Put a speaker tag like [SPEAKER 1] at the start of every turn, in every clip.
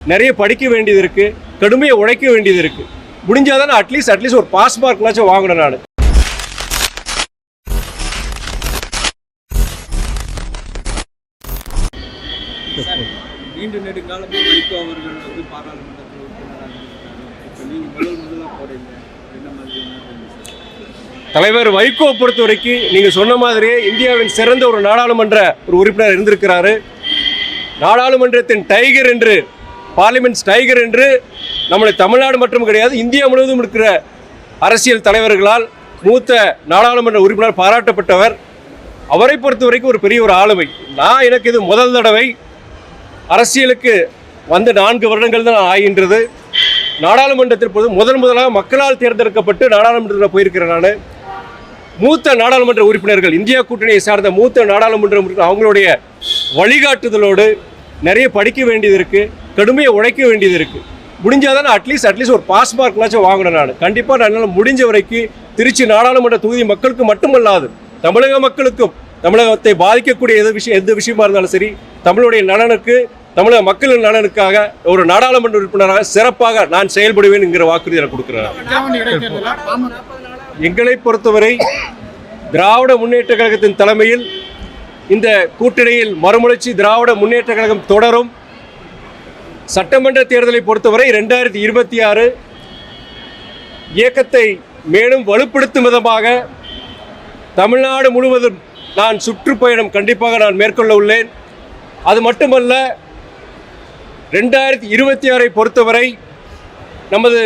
[SPEAKER 1] நிறைய படிக்க வேண்டியது இருக்கு கடுமையாக உழைக்க வேண்டியது இருக்கு. முடிஞ்சாதான் அட்லீஸ்ட் அட்லீஸ்ட் ஒரு பாஸ் மார்க்னாச்சும் வாங்கணும் நான்.
[SPEAKER 2] நீண்ட நெடுங்காலமாக வைகோ அவர்கள் வந்து பாராளுமன்றத்தில் நீங்கள்
[SPEAKER 1] தலைவர் வைகோ பொறுத்த வரைக்கும் நீங்க சொன்ன மாதிரியே இந்தியாவின் சிறந்த ஒரு நாடாளுமன்ற ஒரு உறுப்பினர் இருந்திருக்கிறாரு. நாடாளுமன்றத்தின் டைகர் என்று பார்லிமெண்ட்ஸ் டைகர் என்று நம்முடைய தமிழ்நாடு மட்டும் கிடையாது இந்தியா முழுவதும் இருக்கிற அரசியல் தலைவர்களால் மூத்த நாடாளுமன்ற உறுப்பினர் பாராட்டப்பட்டவர். அவரை பொறுத்த வரைக்கும் ஒரு பெரிய ஒரு ஆளுமை. நான் எனக்கு இது முதல் தடவை அரசியலுக்கு வந்து நான்கு வருடங்கள் தான் ஆகின்றது. நாடாளுமன்றத்தில் போது முதன் முதலாக மக்களால் தேர்ந்தெடுக்கப்பட்டு நாடாளுமன்றத்தில் போயிருக்கிறேன் நான். மூத்த நாடாளுமன்ற உறுப்பினர்கள் இந்தியா கூட்டணியை சார்ந்த மூத்த நாடாளுமன்ற அவங்களுடைய வழிகாட்டுதலோடு நிறைய படிக்க வேண்டியது இருக்குது கடுமையை உழைக்க வேண்டியது இருக்குது முடிஞ்சால் தான் அட்லீஸ்ட் அட்லீஸ்ட் ஒரு பாஸ் மார்க்லாச்சும் வாங்கணும் நான். கண்டிப்பாக நான் என்னால் முடிஞ்ச வரைக்கும் திருச்சி நாடாளுமன்ற தொகுதி மக்களுக்கு மட்டுமல்லாது தமிழக மக்களுக்கும் தமிழகத்தை பாதிக்கக்கூடிய எது விஷயம் எந்த விஷயமா இருந்தாலும் சரி தமிழுடைய நலனுக்கு தமிழக மக்களின் நலனுக்காக ஒரு நாடாளுமன்ற உறுப்பினராக சிறப்பாக நான் செயல்படுவேன் என்கிற வாக்குறுதி எனக்கு கொடுக்குறேன் எங்களை பொறுத்தவரை திராவிட முன்னேற்ற கழகத்தின் தலைமையில் இந்த கூட்டணியில் மறுமலர்ச்சி திராவிட முன்னேற்ற கழகம் தொடரும். சட்டமன்ற தேர்தலை பொறுத்தவரை ரெண்டாயிரத்தி இருபத்தி ஆறு இயக்கத்தை மேலும் வலுப்படுத்தும் விதமாக தமிழ்நாடு முழுவதும் நான் சுற்றுப்பயணம் கண்டிப்பாக நான் மேற்கொள்ள உள்ளேன். அது மட்டுமல்ல ரெண்டாயிரத்தி இருபத்தி ஆறை பொறுத்தவரை நமது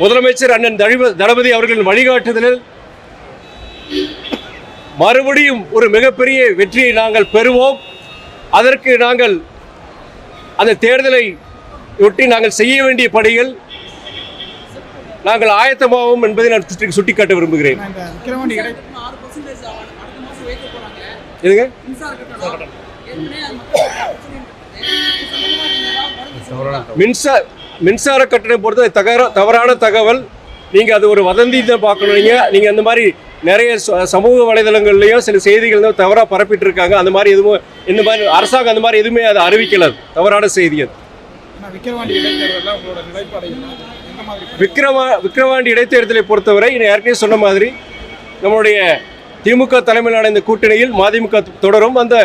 [SPEAKER 1] முதலமைச்சர் அண்ணன் தழிப தளபதி அவர்களின் வழிகாட்டுதலில் மறுபடியும் ஒரு மிகப்பெரிய வெற்றியை நாங்கள் பெறுவோம். அதற்கு நாங்கள் அந்த தேர்தலை ஒட்டி நாங்கள் செய்ய வேண்டிய பணிகள் நாங்கள் ஆயத்தமாகவும் என்பதை நான் சுட்டிக்காட்ட விரும்புகிறேன். எதுங்க?
[SPEAKER 2] மின்சார
[SPEAKER 1] மின்சார மின்சார கட்டணம் பொறுத்த தகர தவறான தகவல் நீங்கள் அது ஒரு வதந்தி தான் பார்க்கணும். நீங்கள் நீங்கள் அந்த மாதிரி நிறைய சமூக வலைதளங்கள்லையும் சில செய்திகள் தான் தவறாக பரப்பிட்டு இருக்காங்க அந்த மாதிரி எதுவும் இந்த மாதிரி அரசாங்கம் அந்த மாதிரி எதுவுமே அதை அறிவிக்கல. தவறான செய்தி அது. விக்ரவா விக்ரவாண்டி இடைத்தேர்தலை பொறுத்தவரை நான் ஏற்கனவே சொன்ன மாதிரி நம்மளுடைய திமுக தலைமையிலான இந்த கூட்டணியில் மதிமுக தொடரும். அந்த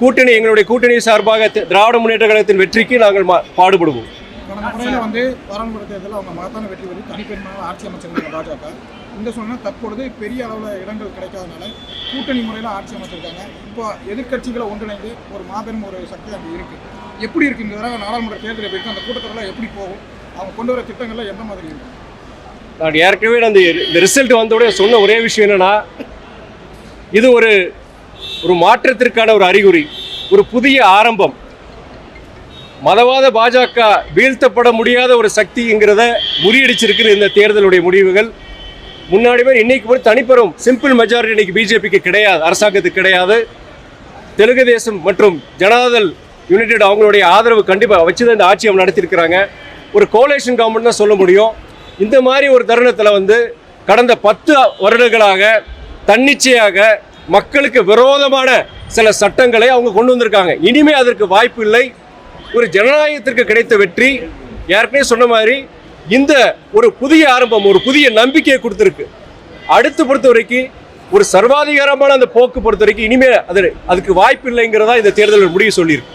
[SPEAKER 1] கூட்டணி எங்களுடைய கூட்டணி சார்பாக திராவிட முன்னேற்ற கழகத்தின் வெற்றிக்கு நாங்கள் பாடுபடுவோம்.
[SPEAKER 3] கடந்த முறையில் வந்து பாராளுமன்ற தேர்தலில் அவங்க மகத்தான வெற்றி பெற்று தனிப்பெருமான ஆட்சி அமைச்சிருந்தாங்க பாஜக. இந்த சூழ்நிலை தற்பொழுது பெரிய அளவில் இடங்கள் கிடைக்காதனால கூட்டணி முறையில் ஆட்சி அமைச்சிருக்காங்க. இப்போ எதிர்க்கட்சிகளை ஒன்றிணைந்து ஒரு மாபெரும் ஒரு சக்தி அங்கே இருக்கு. எப்படி இருக்கு இந்த தடவை நாடாளுமன்ற தேர்தல் எப்படி இருக்கு அந்த கூட்டத்தொடரில் எப்படி போகும்? அவங்க கொண்டு வர திட்டங்கள்லாம் எந்த மாதிரி இருக்கும்
[SPEAKER 1] நான் ஏற்கனவே நான் இந்த ரிசல்ட் வந்த உடனே சொன்ன ஒரே விஷயம் என்னன்னா இது ஒரு ஒரு மாற்றத்திற்கான ஒரு அறிகுறி ஒரு புதிய ஆரம்பம். மதவாத பாஜக வீழ்த்தப்பட முடியாத ஒரு சக்திங்கிறத முறியடிச்சிருக்கிற இந்த தேர்தலுடைய முடிவுகள். முன்னாடி மாதிரி இன்னைக்கு ஒரு தனிப்பெரும் சிம்பிள் மெஜாரிட்டி இன்னைக்கு பிஜேபிக்கு கிடையாது அரசாங்கத்துக்கு கிடையாது. தெலுங்கு தேசம் மற்றும் ஜனதாதள் யுனைடெட் அவங்களுடைய ஆதரவு கண்டிப்பாக வச்சு தான் இந்த ஆட்சி அவங்க நடத்தியிருக்கிறாங்க. ஒரு கோலேஷன் கவர்மெண்ட் தான் சொல்ல முடியும். இந்த மாதிரி ஒரு தருணத்தில் வந்து கடந்த பத்து வருடங்களாக தன்னிச்சையாக மக்களுக்கு விரோதமான சில சட்டங்களை அவங்க கொண்டு வந்திருக்காங்க. இனிமே அதற்கு வாய்ப்பு இல்லை. ஒரு ஜனநாயகத்திற்கு கிடைத்த வெற்றி ஏற்கனவே சொன்ன மாதிரி இந்த ஒரு புதிய ஆரம்பம் ஒரு புதிய நம்பிக்கையை கொடுத்துருக்கு. அடுத்து பொறுத்த வரைக்கும் ஒரு சர்வாதிகாரமான அந்த போக்கு பொறுத்த வரைக்கும் இனிமேல் அது அதுக்கு வாய்ப்பு இல்லைங்கிறதா இந்த தேர்தலில் முடிவு சொல்லியிருக்கு.